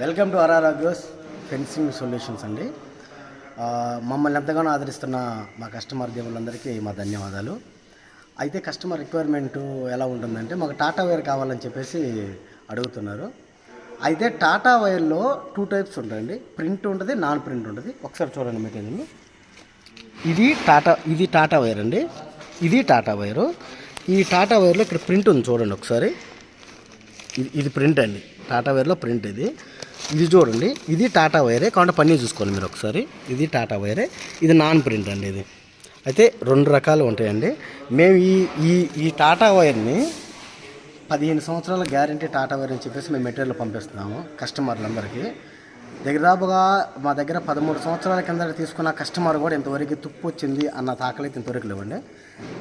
Welcome to RR Agros fencing solutions అండి. మమ్మల్ని ఎంతగానో ఆదరిస్తున్న మా కస్టమర్ దేవుళ్ళందరికీ మా ధన్యవాదాలు. అయితే కస్టమర్ రిక్వైర్మెంట్ ఎలా ఉంటుందంటే మాకు టాటా వైర్ కావాలని చెప్పేసి అడుగుతున్నారు. అయితే టాటా వైర్లో టూ టైప్స్ ఉంటాయండి. ప్రింట్ ఉంటుంది నాన్ ప్రింట్ ఉంటుంది. ఒకసారి చూడండి మెటీరియల్ ఇది టాటా ఇది టాటా వైర్ అండి. ఇది టాటా వైరు. ఈ టాటా వైర్లో ఇక్కడ ప్రింట్ ఉంది చూడండి ఒకసారి. ఇది ఇది ప్రింట్ అండి. టాటా వైర్లో ప్రింట్ ఇది. ఇది చూడండి. ఇది టాటా వైరే. కాబట్టి పని చూసుకోండి మీరు ఒకసారి. ఇది టాటా వైరే. ఇది నాన్ ప్రింట్ అండి ఇది. అయితే రెండు రకాలు ఉంటాయండి. మేము ఈ ఈ ఈ టాటా వైర్ని పదిహేను సంవత్సరాల గ్యారంటీ టాటా వైర్ అని చెప్పేసి మేము మెటీరియల్ పంపిస్తున్నాము కస్టమర్లందరికీ. దగ్గరదాపుగా మా దగ్గర పదమూడు సంవత్సరాల కింద తీసుకున్న కస్టమర్ కూడా ఇంతవరకు తుప్పు వచ్చింది అన్న తాకలైతే ఇంతవరకు లేవండి.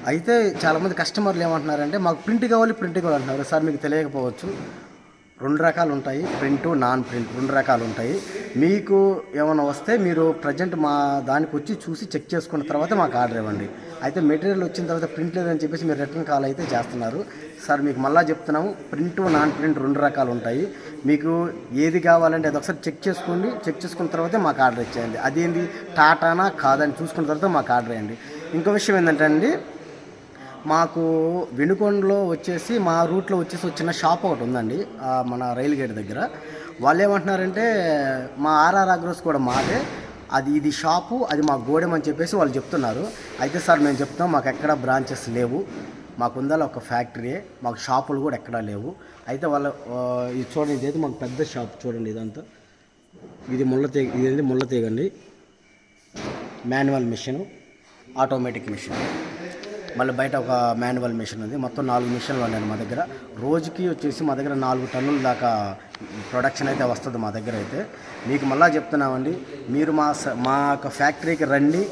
అయితే చాలామంది కస్టమర్లు ఏమంటున్నారంటే మాకు ప్రింట్ కావాలి ప్రింట్ కావాలి అంటున్నారు. సార్ మీకు తెలియకపోవచ్చు. రెండు రకాలు ఉంటాయి ప్రింట్ నాన్ ప్రింట్ రెండు రకాలు ఉంటాయి మీకు ఏమైనా వస్తే మీరు ప్రజెంట్ మా దానికి వచ్చి చూసి చెక్ చేసుకున్న తర్వాత మాకు ఆర్డర్ ఇవ్వండి. అయితే మెటీరియల్ వచ్చిన తర్వాత ప్రింట్ లేదని చెప్పేసి మీరు రిటర్న్ కాల్ అయితే చేస్తున్నారు. సార్ మీకు మళ్ళీ చెప్తున్నాము ప్రింట్ నాన్ ప్రింట్ రెండు రకాలు ఉంటాయి మీకు ఏది కావాలంటే అది ఒకసారి చెక్ చేసుకోండి. చెక్ చేసుకున్న తర్వాతే మాకు ఆర్డర్ ఇచ్చేయండి. అదేంటి టాటానా కాదని చూసుకున్న తర్వాత మాకు ఆర్డర్ ఇవ్వండి. ఇంకో విషయం ఏంటంటే అండి మాకు వెనుకొండలో వచ్చేసి మా రూట్లో వచ్చేసి ఒక చిన్న షాప్ ఒకటి ఉందండి మన రైలు గేట్ దగ్గర. వాళ్ళు ఏమంటున్నారంటే మా ఆర్ఆర్ అగ్రోస్ కూడా మాదే అది ఇది షాపు అది మా గోడెం అని చెప్పేసి వాళ్ళు చెప్తున్నారు. అయితే సార్ మేము చెప్తాం మాకు ఎక్కడ బ్రాంచెస్ లేవు. మాకు ఉందాలి ఒక ఫ్యాక్టరీ మాకు షాపులు కూడా ఎక్కడా లేవు. అయితే వాళ్ళ ఇది చూడండి ఇదైతే మాకు పెద్ద షాప్ చూడండి ఇదంతా. ఇది ముళ్ళ తీగ ఇది ముళ్ళ తీగండి మాన్యువల్ మిషన్ ఆటోమేటిక్ మిషన్. మళ్ళీ బయట ఒక మాన్యువల్ మిషన్ ఉంది. మొత్తం నాలుగు మిషన్లు ఉన్నాయి మా దగ్గర. రోజుకి వచ్చేసి మా దగ్గర నాలుగు టన్నుల దాకా ప్రొడక్షన్ అయితే వస్తుంది మా దగ్గర అయితే. మీకు మళ్ళీ చెప్తున్నామండి మీరు మా స- మా యొక్క ఫ్యాక్టరీకి రండి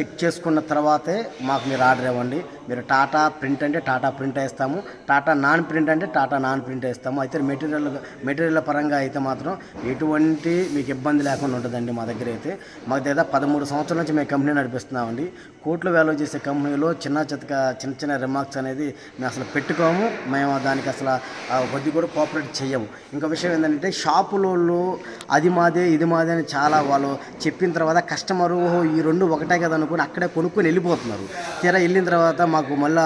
చెక్ చేసుకున్న తర్వాతే మాకు మీరు ఆర్డర్ ఇవ్వండి. మీరు టాటా ప్రింట్ అంటే టాటా ప్రింట్ వేస్తాము టాటా నాన్ ప్రింట్ అంటే టాటా నాన్ ప్రింట్ వేస్తాము. అయితే మెటీరియల్ మెటీరియల్ పరంగా అయితే మాత్రం ఎటువంటి మీకు ఇబ్బంది లేకుండా ఉంటుందండి మా దగ్గర అయితే. మాకు దగ్గర పదమూడు సంవత్సరాల నుంచి మేము కంపెనీ నడిపిస్తున్నామండి. కోట్లు వాల్యూ చేసే కంపెనీలో చిన్న చితక చిన్న చిన్న రిమార్క్స్ అనేది మేము అసలు పెట్టుకోము. మేము దానికి అసలు కొద్ది కూడా కోఆపరేట్ చేయము ఇంకో విషయం ఏంటంటే షాపులలో అది మాదే ఇది మాదే అని చాలా వాళ్ళు చెప్పిన తర్వాత కస్టమరు ఈ రెండు ఒకటే కదా అనుకుని అక్కడే కొనుక్కొని వెళ్ళిపోతున్నారు. తీరా వెళ్ళిన తర్వాత మా మాకు మళ్ళీ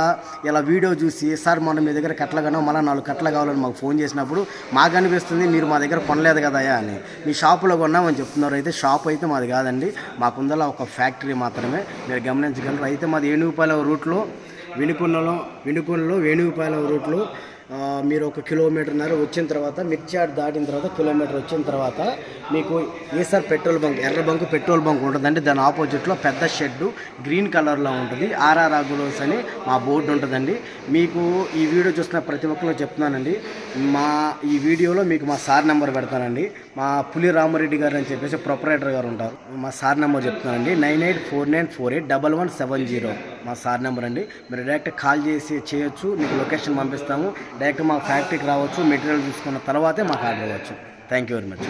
ఇలా వీడియో చూసి సార్ మనం మీ దగ్గర కట్టలు కన్నా మళ్ళీ నాలుగు కట్టలు కావాలని మాకు ఫోన్ చేసినప్పుడు మాకు అనిపిస్తుంది మీరు మా దగ్గర కొనలేదు కదా అని. మీ షాపులో కొన్నామని చెప్తున్నారు అయితే షాప్ అయితే మాది కాదండి మాకుందల ఒక ఫ్యాక్టరీ మాత్రమే. మీరు గమనించగలరు అయితే మాది ఏనుగుపాలెం రూట్లో వినుకొండలో వినుకొండలో వేణుగుపాలెం రూట్లో మీరు ఒక కిలోమీటర్న్నర వచ్చిన తర్వాత మిర్చాడ్ దాటిన తర్వాత కిలోమీటర్ వచ్చిన తర్వాత మీకు ఈసార్ పెట్రోల్ బంక్ ఎర్ర బంక్ పెట్రోల్ బంక్ ఉంటుందండి. దాని ఆపోజిట్లో పెద్ద షెడ్డు గ్రీన్ కలర్లో ఉంటుంది. ఆర్ఆర్ అగ్రోస్ అని మా బోర్డు ఉంటుందండి. మీకు ఈ వీడియో చూసిన ప్రతి ఒక్కరు చెప్తున్నానండి. మా ఈ వీడియోలో మీకు మా సార్ నెంబర్ పెడతానండి. మా పులి రామారెడ్డి గారు అని చెప్పేసి ప్రొపరేటర్ గారు ఉంటారు. మా సార్ నెంబర్ చెప్తున్నానండి. Nine eight four nine four eight double one seven zero మా సార్ నెంబర్ అండి. మీరు డైరెక్ట్ కాల్ చేసి చేయొచ్చు. మీకు లొకేషన్ పంపిస్తాము. డైరెక్ట్ మా ఫ్యాక్టరీకి రావచ్చు మెటీరియల్ తీసుకున్న తర్వాతే మాకు ఆర్డర్ ఇవ్వచ్చు థ్యాంక్ యూ వెరీ మచ్